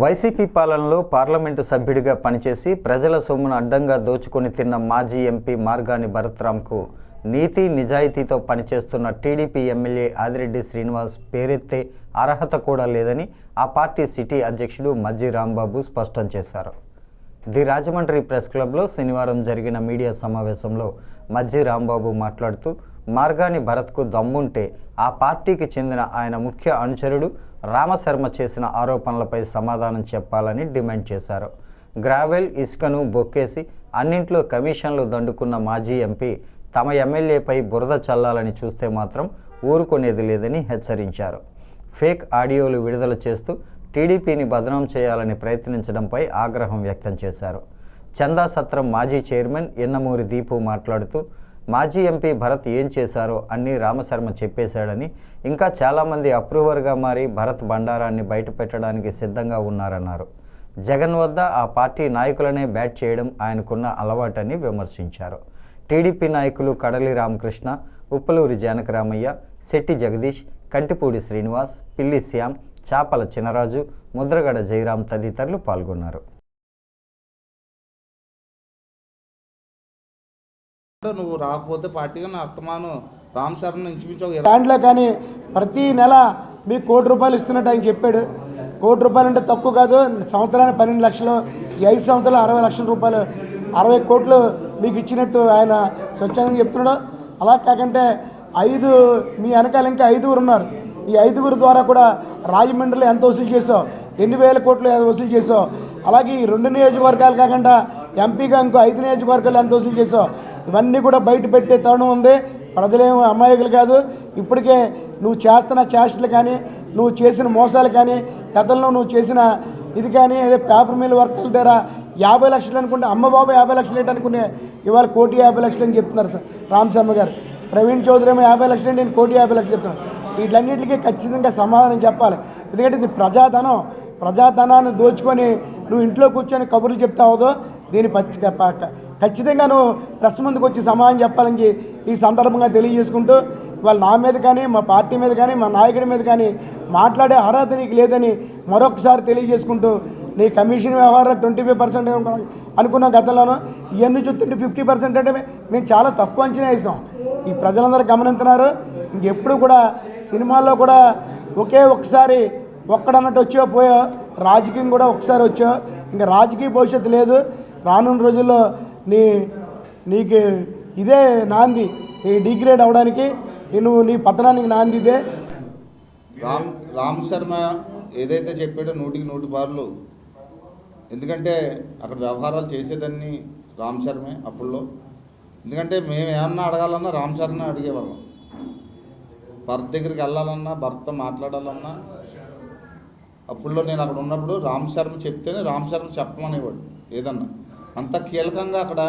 YCP పాలనలో parliament సభ్యుడిగా పనిచేసి ప్రజల సొమ్మును అడ్డంగా దోచుకొని తిన్న మాజీ ఎంపీ మార్గాని భరత్రామ్కు నీతి నిజాయితీతో పనిచేస్తున్న టీడీపీ ఎమ్మెల్యే ఆదిరెడ్డి శ్రీనివాస్ పేరెత్తే అర్హత కూడా లేదని ఆ పార్టీ సిటీ అధ్యక్షుడు మజ్జి రాంబాబు స్పష్టం చేశారు. ది రాజమండ్రి ప్రెస్ క్లబ్లో శనివారం జరిగిన మీడియా సమావేశంలో మజ్జి రాంబాబు మాట్లాడుతూ మార్గాని భరత్కు దమ్ముంటే ఆ పార్టీకి చెందిన ఆయన ముఖ్య అనుచరుడు రామశర్మ చేసిన ఆరోపణలపై సమాధానం చెప్పాలని డిమాండ్ చేశారు. గ్రావెల్ ఇసుకను బొక్కేసి అన్నింట్లో కమిషన్లు దండుకున్న మాజీ ఎంపీ తమ ఎమ్మెల్యేపై బురద చల్లాలని చూస్తే మాత్రం ఊరుకునేది లేదని హెచ్చరించారు. ఫేక్ ఆడియోలు విడుదల చేస్తూ టీడీపీని బదనాం చేయాలని ప్రయత్నించడంపై ఆగ్రహం వ్యక్తం చేశారు. చందా సత్రం మాజీ చైర్మన్ ఎన్నమూరి దీపు మాట్లాడుతూ మాజీ ఎంపీ భరత్ ఏం చేశారో అన్ని రామశర్మ చెప్పేశాడని ఇంకా చాలామంది అప్రూవర్గా మారి భరత్ బండారాన్ని బయటపెట్టడానికి సిద్ధంగా ఉన్నారన్నారు. జగన్ వద్ద ఆ పార్టీ నాయకులనే బ్యాట్ చేయడం ఆయనకున్న అలవాటని విమర్శించారు. టీడీపీ నాయకులు కడలి రామకృష్ణ ఉప్పలూరి జానకరామయ్య శెట్టి జగదీష్ కంటిపూడి శ్రీనివాస్ పిల్లి శ్యామ్ చాపల చినరాజు ముద్రగడ జయరాం తదితరులు పాల్గొన్నారు. నువ్వు రాకపోతే పార్టీగా నా అస్తమాను రామ్ చరణ్ ఇంచుమించు దాంట్లో కానీ ప్రతి నెల మీకు కోటి రూపాయలు ఇస్తున్నట్టు ఆయన చెప్పాడు. కోటి రూపాయలు అంటే తక్కువ కాదు సంవత్సరానికి పన్నెండు లక్షలు ఈ ఐదు సంవత్సరాలు అరవై లక్షల రూపాయలు అరవై కోట్లు మీకు ఇచ్చినట్టు ఆయన స్వచ్ఛందంగా చెప్తున్నాడు. అలా కాకంటే ఐదు మీ వెనకాల ఇంకా ఐదుగురు ఉన్నారు. ఈ ఐదుగురు ద్వారా కూడా రాజమండ్రిలో ఎంత వసూలు చేసావు ఎన్ని వేల కోట్లు వసూలు చేసావు అలాగే ఈ రెండు నియోజకవర్గాలు కాకుండా ఎంపీగా ఇంకో ఐదు నియోజకవర్గాలు ఎంత వసూలు చేసావు ఇవన్నీ కూడా బయట పెట్టే తరుణం ఉంది. ప్రజలేమో అమాయకులు కాదు. ఇప్పటికే నువ్వు చేస్తున్న చేష్టలు కానీ నువ్వు చేసిన మోసాలు కానీ గతంలో నువ్వు చేసిన ఇది కానీ అదే పేపర్ మిల్ వర్కర్ల దగ్గర యాభై లక్షలు అనుకుంటే అమ్మబాబు యాభై లక్షలు ఏంటనుకునే ఇవాళ కోటి యాభై లక్షలు అని చెప్తున్నారు సార్ రామసమ్మ గారు. ప్రవీణ్ చౌదరి ఏమో యాభై లక్షలు అంటే నేను కోటి యాభై లక్షలు చెప్తున్నాను వీటన్నిటికీ ఖచ్చితంగా సమాధానం చెప్పాలి. ఎందుకంటే ఇది ప్రజాధనం. ప్రజాధనాన్ని దోచుకొని నువ్వు ఇంట్లో కూర్చొని కబుర్లు చెప్తావుదో దీని పచ్చి ఖచ్చితంగా నువ్వు ప్రెస్ ముందుకు వచ్చి సమాధానం చెప్పాలని ఈ సందర్భంగా తెలియజేసుకుంటూ వాళ్ళు నా మీద కానీ మా పార్టీ మీద కానీ మా నాయకుడి మీద కానీ మాట్లాడే అర్హత నీకు లేదని మరొకసారి తెలియజేసుకుంటూ నీ కమిషన్ వ్యవహారాలు ట్వంటీ ఫైవ్ పర్సెంట్ అనుకున్న గతంలోనూ. ఇవన్నీ చూస్తుంటే ఫిఫ్టీ పర్సెంట్ అంటే మేము చాలా తక్కువ అంచనా వేసాం. ఈ ప్రజలందరూ గమనిస్తున్నారు ఇంకెప్పుడు కూడా సినిమాల్లో కూడా ఒకే ఒకసారి ఒక్కడన్నట్టు వచ్చో పోయో రాజకీయం కూడా ఒకసారి వచ్చో. ఇంకా రాజకీయ భవిష్యత్తు లేదు. రానున్న రోజుల్లో నీ నీకు ఇదే నాంది ఈ డిగ్రేడ్ అవడానికి. నువ్వు నీ పతనానికి నాంది ఇదే. రామ్ రామ్ శర్మ ఏదైతే చెప్పాడో నూటికి నూటి బార్లు. ఎందుకంటే అక్కడ వ్యవహారాలు చేసేదాన్ని రామ్ శర్మే అప్పుల్లో ఎందుకంటే మేము ఏమన్నా అడగాలన్నా రామ్ శర్మ అడిగేవాళ్ళం. భర్త దగ్గరికి వెళ్ళాలన్నా భర్త మాట్లాడాలన్నా అప్పుల్లో నేను అక్కడ ఉన్నప్పుడు రామ్ శర్మ చెప్తేనే రామ్ శర్మ చెప్పమనేవాడు ఏదన్నా. అంత కీలకంగా అక్కడ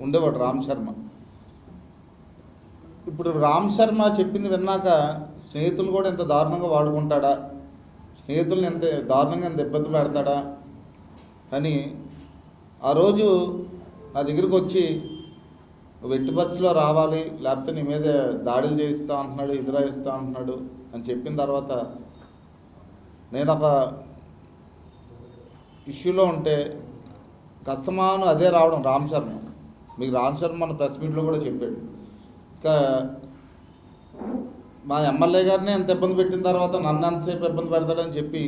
ఉండేవాడు రామ్ శర్మ. ఇప్పుడు రామ్ శర్మ చెప్పింది విన్నాక స్నేహితులు కూడా ఇంత దారుణంగా వాడుకుంటాడా? స్నేహితుల్ని ఎంత దారుణంగా ఎంత ఇబ్బంది పెడతాడా అని ఆ రోజు నా దగ్గరికి వచ్చి నువ్వు ఎట్టి బస్సులో రావాలి లేకపోతే నీ మీద దాడులు చేయిస్తా అంటున్నాడు ఎదురాయిస్తా అంటున్నాడు అని చెప్పిన తర్వాత నేను ఒక ఇష్యూలో ఉంటే కస్తమాను అదే రావడం రామ్ శర్మ. మీకు రామ్ శర్మ మన ప్రెస్ మీట్లో కూడా చెప్పాడు. ఇంకా మా ఎమ్మెల్యే గారిని ఎంత ఇబ్బంది పెట్టిన తర్వాత నన్ను ఎంతసేపు ఇబ్బంది పెడతాడని చెప్పి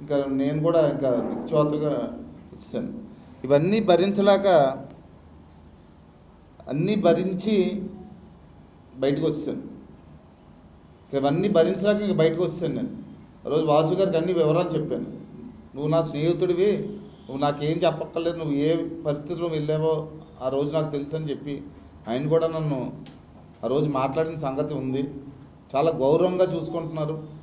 ఇంకా నేను కూడా ఇంకా దిక్చోతగా ఇచ్చాను. ఇవన్నీ భరించలేక అన్నీ భరించి బయటకు వచ్చాను ఇవన్నీ భరించాక ఇంక బయటకు వచ్చాను నేను. రోజు వాసు గారికి అన్ని వివరాలు చెప్పాను. నువ్వు నా స్నేహితుడివి నువ్వు నాకేం చెప్పక్కర్లేదు నువ్వు ఏ పరిస్థితుల్లో వెళ్ళావో ఆ రోజు నాకు తెలుసు అని చెప్పి ఆయన కూడా నన్ను ఆ రోజు మాట్లాడిన సంగతి ఉంది. చాలా గౌరవంగా చూసుకుంటున్నారు.